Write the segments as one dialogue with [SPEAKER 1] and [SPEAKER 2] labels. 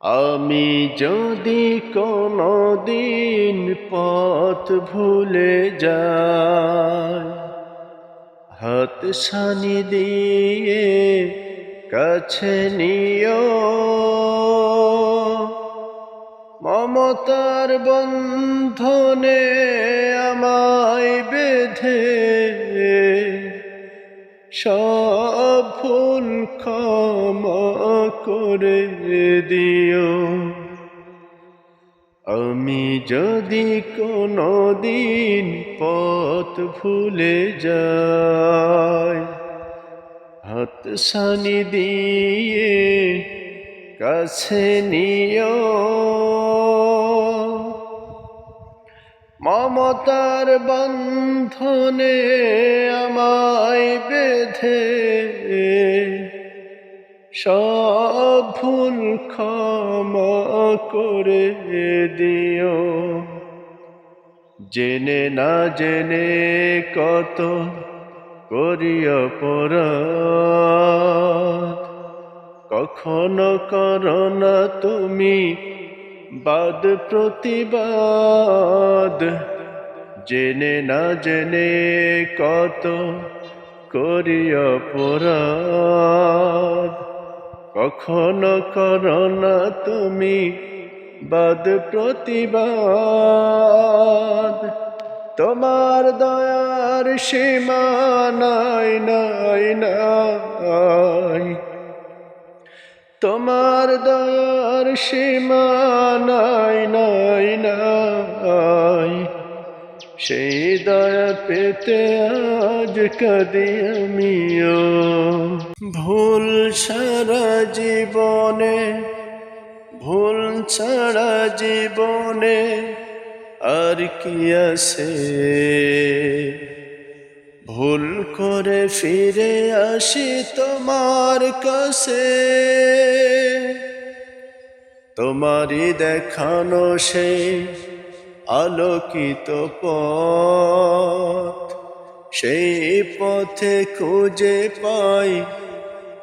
[SPEAKER 1] আমি যদি কোনো দিন পথ ভুলে যাই, হাত সানি দিয়ে কাছে নিও। মমতার বন্ধনে আমায় বেঁধে সব ভুল ক্ষমা করে দিও। আমি যদি কোনো দিন পথ ভুলে যাই হাত সানি দিয়ে কাছে নিও। মমতার বন্ধনে আমায় বেঁধে সব ভুল ক্ষমা করে দিও। জেনে না জেনে কত করিয়া পরা কখনো করো না তুমি বাদ প্রতিবাদ। জেনে না জেনে কত করিয়া অপরাধ। কখনো করো না তুমি বাদ প্রতিবাদ। তোমার দয়ার সীমা নাই নাই নাই। তোমার দয়ার সীমা নাই নাই নাই। সেই দয়া পেতে আজ কাঁদি আমিও। ভুল সারা জীবনে, ভুল ছাড়া জীবনে আর কি আছে? ভুল করে ফিরে আসি তোমার কাছে। তোমারই দেখানো সেই আলোকিত পথ। সেই পথে খুঁজে পাই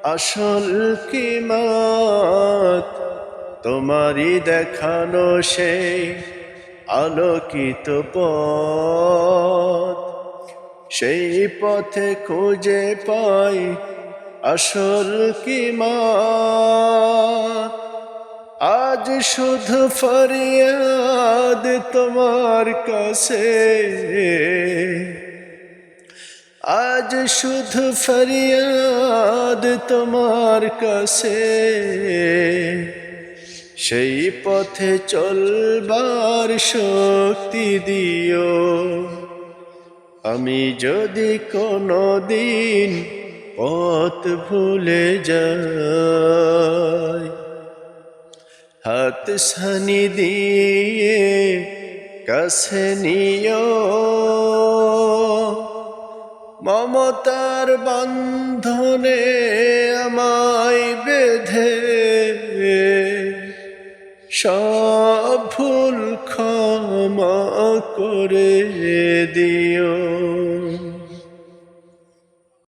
[SPEAKER 1] আসল কিমাত তোমারই দেখানো সেই আলোকিত পথ। সেই পথে খুঁজে পাই আসল কিমাত আজ শুধু ফরিয়াদ তোমার কাছে। আজ শুধু ফরিয়াদ তোমার কাছে। সেই পথে চলবার শক্তি দিও। আমি যদি কোনো দিন পথ ভুলে যাই হাত সানি দিয়ে কাছে মমতার বন্ধনে আমায় বেঁধে। সব ভুল ক্ষমা করে দিও।